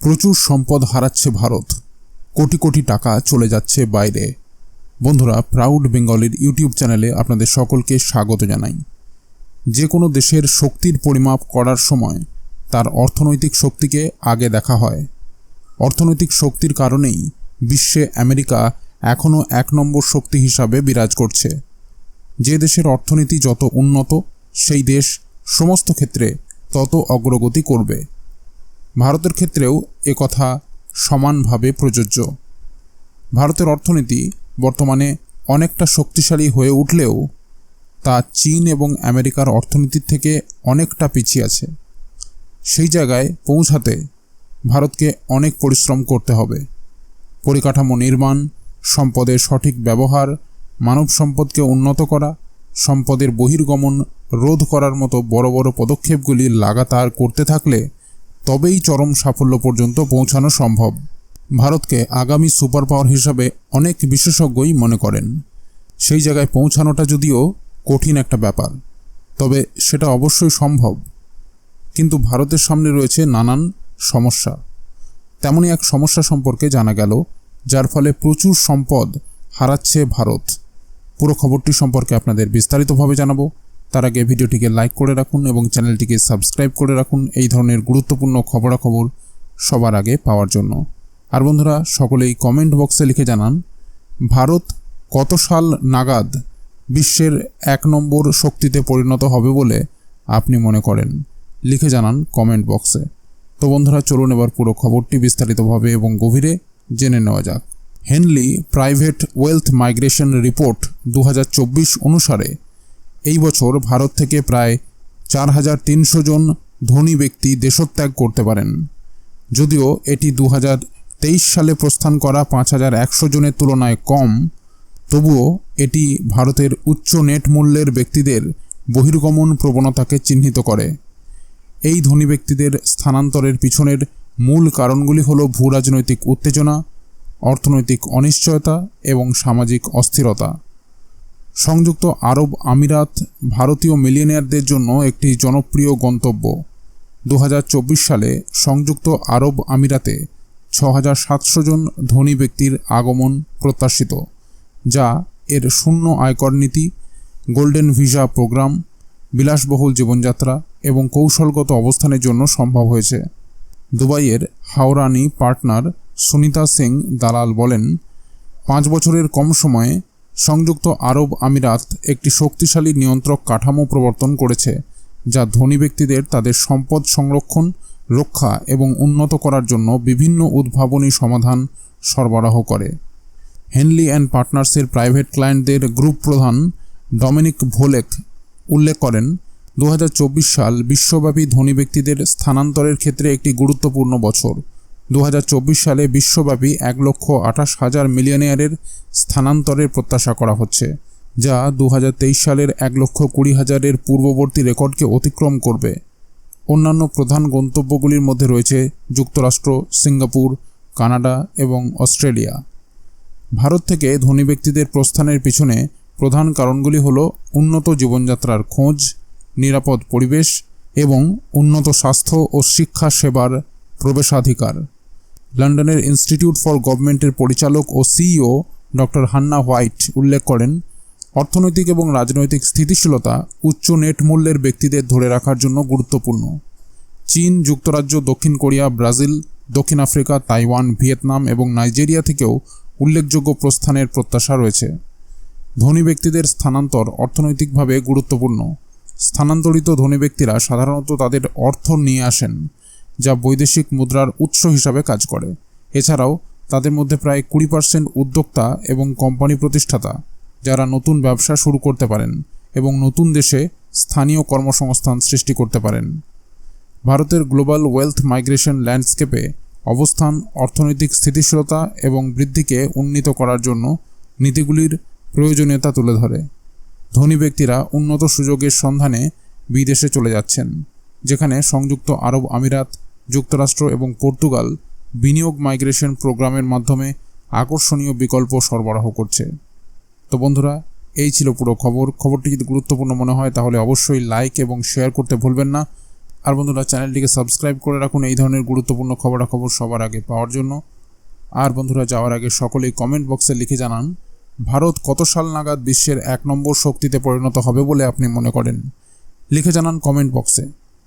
প্রচুর সম্পদ হারাচ্ছে ভারত। কোটি কোটি টাকা চলে যাচ্ছে বাইরে। বন্ধুরা প্রাউড বেঙ্গলের ইউটিউব চ্যানেলে আপনাদের সকলকে স্বাগত জানাই। যে কোনো দেশের শক্তির পরিমাপ করার সময় তার অর্থনৈতিক শক্তিকে আগে দেখা হয়। অর্থনৈতিক শক্তির কারণেই বিশ্বে আমেরিকা এখনও এক নম্বর শক্তি হিসাবে বিরাজ করছে। যে দেশের অর্থনীতি যত উন্নত, সেই দেশ সমস্ত ক্ষেত্রে তত অগ্রগতি করবে। ভারতের ক্ষেত্রেও একথা সমানভাবে প্রযোজ্য। ভারতের অর্থনীতি বর্তমানে অনেকটা শক্তিশালী হয়ে উঠলেও তা চীন এবং আমেরিকার অর্থনীতির থেকে অনেকটা পিছিয়ে আছে। সেই জায়গায় পৌঁছাতে ভারতকে অনেক পরিশ্রম করতে হবে। পরিকাঠামো নির্মাণ, সম্পদের সঠিক ব্যবহার, মানব সম্পদকে উন্নত করা, সম্পদের বহির্গমন রোধ করার মতো বড় বড় পদক্ষেপগুলি লাগাতার করতে থাকলে তবেই চরম সাফল্য পর্যন্ত পৌঁছানো সম্ভব। ভারতকে আগামী সুপার পাওয়ার হিসাবে অনেক বিশেষজ্ঞই মনে করেন। সেই জায়গায় পৌঁছানোটা যদিও কঠিন একটা ব্যাপার, তবে সেটা অবশ্যই সম্ভব। কিন্তু ভারতের সামনে রয়েছে নানান সমস্যা। তেমনই এক সমস্যা সম্পর্কে জানা গেল, যার ফলে প্রচুর সম্পদ হারাচ্ছে ভারত। পুরো খবরটি সম্পর্কে আপনাদের বিস্তারিতভাবে জানাব। তার আগে ভিডিওটিকে লাইক করে রাখুন এবং চ্যানেলটিকে সাবস্ক্রাইব করে রাখুন। এই ধরনের গুরুত্বপূর্ণ খবরাখবর সবার আগে পাওয়ার জন্য। আর বন্ধুরা, সকলেই কমেন্ট বক্সে লিখে জানান, ভারত কত সাল নাগাদ বিশ্বের এক নম্বর শক্তিতে পরিণত হবে বলে আপনি মনে করেন? লিখে জানান কমেন্ট বক্সে তো বন্ধুরা, চলুন এবার পুরো খবরটি বিস্তারিতভাবে এবং গভীরে জেনে নেওয়া যাক। Henley private wealth migration report দু হাজার চব্বিশ অনুসারে এই বছর ভারত থেকে প্রায় চার হাজার তিনশো জন ধনী ব্যক্তি দেশত্যাগ করতে পারেন। যদিও এটি দু তেইশ সালে প্রস্থান করা পাঁচ হাজার একশো জনের তুলনায় কম, তবুও এটি ভারতের উচ্চ নেট মূল্যের ব্যক্তিদের বহির্গমন প্রবণতাকে চিহ্নিত করে। এই ধনী ব্যক্তিদের স্থানান্তরের পিছনের মূল কারণগুলি হল ভূরাজনৈতিক উত্তেজনা, অর্থনৈতিক অনিশ্চয়তা এবং সামাজিক অস্থিরতা। সংযুক্ত আরব আমিরাত ভারতীয় মিলিয়নিয়ারদের জন্য একটি জনপ্রিয় গন্তব্য। দু হাজার চব্বিশ সালে সংযুক্ত আরব আমিরাতে ছ হাজার সাতশো জন ধনী ব্যক্তির আগমন প্রত্যাশিত, যা এর শূন্য আয়কর নীতি, গোল্ডেন ভিসা প্রোগ্রাম, বিলাসবহুল জীবনযাত্রা এবং কৌশলগত অবস্থানের জন্য সম্ভব হয়েছে। দুবাইয়ের হাওরানি পার্টনার সুনিতা সিং দালাল বলেন, পাঁচ বছরের কম সময়ে সংযুক্ত আরব আমিরাত একটি শক্তিশালী নিয়ন্ত্রক কাঠামো প্রবর্তন করেছে, যা ধনী ব্যক্তিদের তাদের সম্পদ সংরক্ষণ, রক্ষা এবং উন্নত করার জন্য বিভিন্ন উদ্ভাবনী সমাধান সরবরাহ করে। হেনলি অ্যান্ড পার্টনার্সের প্রাইভেট ক্লায়েন্টদের গ্রুপ প্রধান ডমিনিক ভোলেক উল্লেখ করেন দু হাজার চব্বিশ সাল বিশ্বব্যাপী ধনী ব্যক্তিদের স্থানান্তরের ক্ষেত্রে একটি গুরুত্বপূর্ণ বছর। দু হাজার চব্বিশ সালে বিশ্বব্যাপী এক লক্ষ আঠাশ হাজার মিলিয়নিয়ারের স্থানান্তরের প্রত্যাশা করা হচ্ছে, যা দু হাজার তেইশ সালের এক লক্ষ কুড়ি হাজারের পূর্ববর্তী রেকর্ডকে অতিক্রম করবে। অন্যান্য প্রধান গন্তব্যগুলির মধ্যে রয়েছে যুক্তরাষ্ট্র, সিঙ্গাপুর, কানাডা এবং অস্ট্রেলিয়া। ভারত থেকে ধনী ব্যক্তিদের প্রস্থানের পিছনে প্রধান কারণগুলি হল উন্নত জীবনযাত্রার খোঁজ, নিরাপদ পরিবেশ এবং উন্নত স্বাস্থ্য ও শিক্ষা সেবার প্রবেশাধিকার। লন্ডনের ইনস্টিটিউট ফর গভর্নমেন্টের পরিচালক ও সিইও ডক্টর হান্না হোয়াইট উল্লেখ করেন, অর্থনৈতিক এবং রাজনৈতিক স্থিতিশীলতা উচ্চ নেট মূল্যের ব্যক্তিদের ধরে রাখার জন্য গুরুত্বপূর্ণ। চীন, যুক্তরাজ্য, দক্ষিণ কোরিয়া, ব্রাজিল, দক্ষিণ আফ্রিকা, তাইওয়ান, ভিয়েতনাম এবং নাইজেরিয়া থেকেও উল্লেখযোগ্য প্রস্থানের প্রত্যাশা রয়েছে। ধনী ব্যক্তিদের স্থানান্তর অর্থনৈতিকভাবে গুরুত্বপূর্ণ। স্থানান্তরিত ধনী ব্যক্তিরা সাধারণত তাদের অর্থ নিয়ে আসেন। যা বৈদেশিক মুদ্রার উৎস হিসাবে কাজ করে। এছাড়াও, তাদের মধ্যে প্রায় কুড়ি পার্সেন্ট উদ্যোক্তা এবং কোম্পানি প্রতিষ্ঠাতা, যারা নতুন ব্যবসা শুরু করতে পারেন এবং নতুন দেশে স্থানীয় কর্মসংস্থান সৃষ্টি করতে পারেন। ভারতের গ্লোবাল ওয়েলথ মাইগ্রেশন ল্যান্ডস্কেপে অবস্থান, অর্থনৈতিক স্থিতিশীলতা এবং বৃদ্ধিকে উন্নীত করার জন্য নীতিগুলির প্রয়োজনীয়তা তুলে ধরে। ধনী ব্যক্তিরা উন্নত সুযোগের সন্ধানে বিদেশে চলে যাচ্ছেন, যেখানে সংযুক্ত আরব আমিরাত যুক্তরাষ্ট্র এবং পর্তুগাল বিনিয়োগ মাইগ্রেশন প্রোগ্রামের মাধ্যমে আকর্ষণীয় বিকল্প সরবরাহ করছে। তো বন্ধুরা, এই ছিল পুরো খবর। খবরটি যদি গুরুত্বপূর্ণ মনে হয়, তাহলে অবশ্যই লাইক এবং শেয়ার করতে ভুলবেন না। আর বন্ধুরা, চ্যানেলটিকে সাবস্ক্রাইব করে রাখুন এই ধরনের গুরুত্বপূর্ণ খবরাখবর সবার আগে পাওয়ার জন্য। আর বন্ধুরা, যাওয়ার আগে সকলেই কমেন্ট বক্সে লিখে জানান, ভারত কত সাল নাগাদ বিশ্বের এক নম্বর শক্তিতে পরিণত হবে বলে আপনি মনে করেন? লিখে জানান কমেন্ট বক্সে।